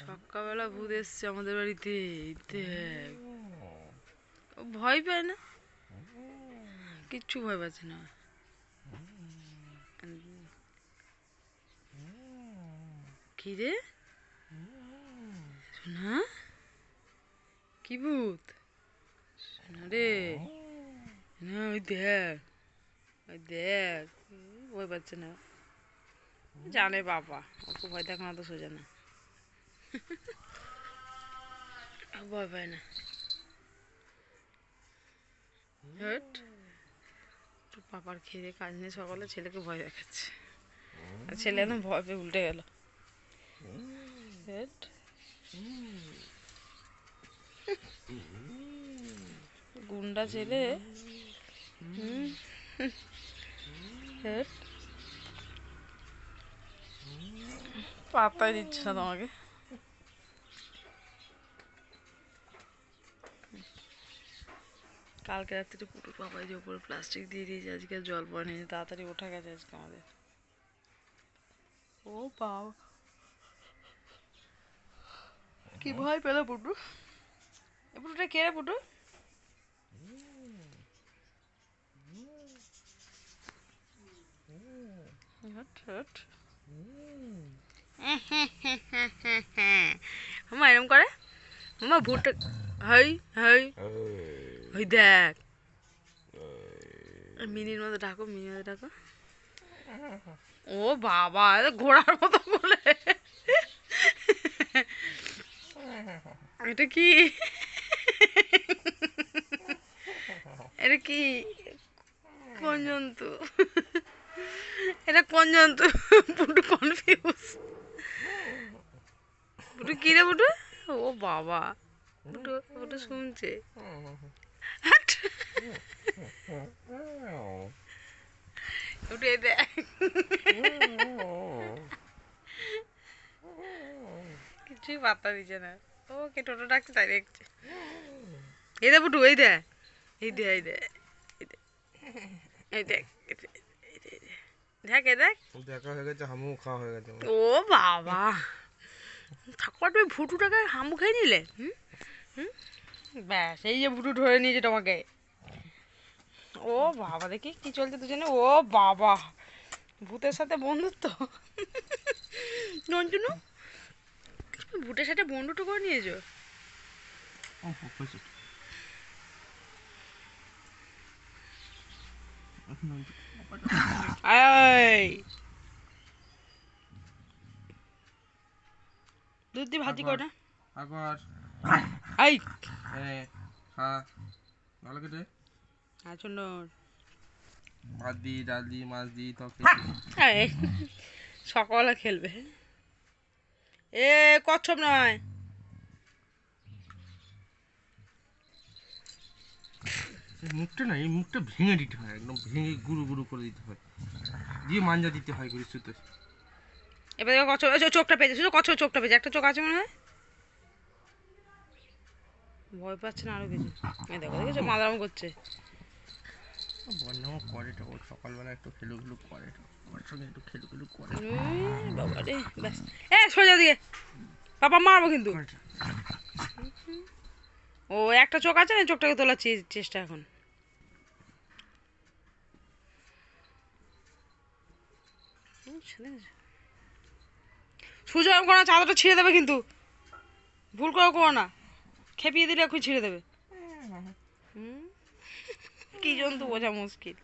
সকালবেলা ভূত এসছে আমাদের বাড়িতে ও ভয় পায় না? কিচ্ছু ভয় পাচ্ছে না। কি রে শোনা কি ভূত? শোনা রে। না ওই দেখ। ওই দেখ। ভয় পাচ্ছে না। জানে বাবা, ওকে ভয় দেখানো তো সোজা না। ভয় পায় না পাপার খেয়ে কাজ নিয়ে সকালে ছেলেকে ভয় দেখাচ্ছে। আর ছেলে একদম ভয় পেয়ে উল্টে গেল। গুন্ডা ছেলে? হুম? হট দিচ্ছে না তোমাকে। কালকে রাত্রে পুটুর পাপাই যে উপরে প্লাস্টিক দিয়ে দিয়েছে আজকে জল পড়েনি তাড়াতাড়ি ওঠা গেছে আজকে আমাদের। ও বাবা। কি ভয় পেল পুটু? এ পুটুটা কে রে পুটু? হট হট মামা এরম করে? মামা ভুট্টা হাই। হাই। ওই দেখ। মিনির মতো ডাকো মিনির মতো ডাকো। ও বাবা ঘোড়ার মতো বলে। এটা কি? এটা কি? কোন জন্তু? এটা কোন জন্তু? পুটু কনফিউজ পুটু কি রে পুটু? ও বাবা। পুটু পুটু শুনছে। এই দেখ কিছুই পাত্তা দিচ্ছে না। ও কে টোটো ডাকছে তাই দেখছে। এই দে পুটু এই দে। এই দে এই দে এই দেখ। দেখ এই দেখ। দেখা হয়ে গেছে হামু খাওয়া হয়ে গেছে। ও বাবা। ঠাকুর তুমি ভুটুটাকে হামু খেয়ে নিলে? হুম? হুম ব্যাস এই যে ভুটু ধরে নিয়েছে তোমাকে। ও বাবা দেখি কি চলছে দুজনে। ও বাবা ভূতের সাথে বন্ধুত্ব। নঞ্জনু ভূতের সাথে বন্ধুত্ব করে নিয়েছো? দুধ দিয়ে ভাজি কর না। আকর আই। এ ভালো কেটে আচন্ড ভাত দি ডাল দি মাছ দি তরকারি আয় সকালে খেলবে। এ কচ্ছপ নয়। মুখটা না এই মুখটা ভেঙে দিতে হয় একদম ভেঙে গুঁড়ো গুঁড়ো করে দিতে হয়। দিয়ে মাঞ্জা দিতে হয় করে সুতো এবার কচ্ছপ চোখটা পেয়েছে শুধু কচ্ছপ চোখটা পেয়েছে একটা চোখ আছে মনে হয়? ভয় পাচ্ছে না আরও কিছু। এই দেখো দেখেছ? মাদারাম করছে। বন্যাও করে তো সকালবেলা একটু খেলু খেলু করে। তো ওর সঙ্গে একটু খেলু খেলু করে বাবা রে ব্যাস। এ সোজা দিকে বাবা মারবো কিন্তু। ও একটা চোখ আছে না? চোখটাকে তোলার চেষ্টা এখন। সুজয় করো না চাদরটা ছিঁড়ে দেবে কিন্তু। ভুল করে করো না। খেপিয়ে দিলে এখন ছিঁড়ে দেবে। হুম? কি জন্তু বোঝা মুশকিল।